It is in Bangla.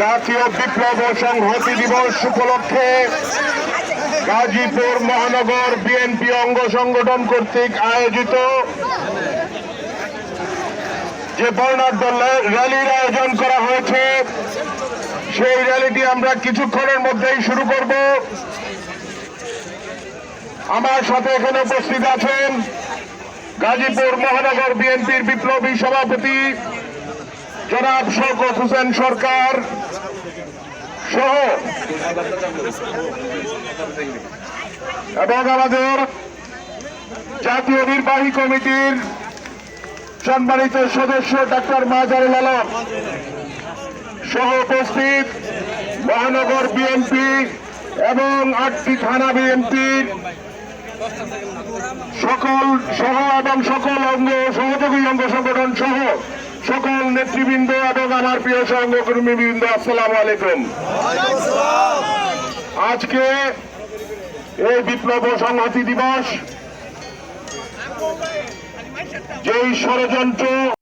জাতীয় বিপ্লব ও সংহতি দিবস উপলক্ষে গাজীপুর মহানগর বিএনপি অঙ্গ সংগঠন কর্তৃক আয়োজিত যে বর্ণাঢ্য র্যালির আয়োজন করা হয়েছে, সেই র্যালিটি আমরা কিছুক্ষণের মধ্যেই শুরু করব। আমার সাথে এখানে উপস্থিত আছেন গাজীপুর মহানগর বিএনপির বিপ্লবী সভাপতি জনাব শওকত হোসেন সরকার। সহ। এবং আমাদের জাতীয় নির্বাহী কমিটির সম্মানিত সদস্য ডাক্তার মাজারুল আলম সহ উপস্থিত মহানগর বিএনপি এবং আটটি থানা বিএনপির সকল সহ এবং সকল অঙ্গ সহযোগী অঙ্গ সংগঠন সহ সকল নেতৃবৃন্দ এবং আমার প্রিয় সহকর্মী বৃন্দ আসসালাম আলাইকুম। আজকে এই বিপ্লব সংহতি দিবস, যেই ষড়যন্ত্র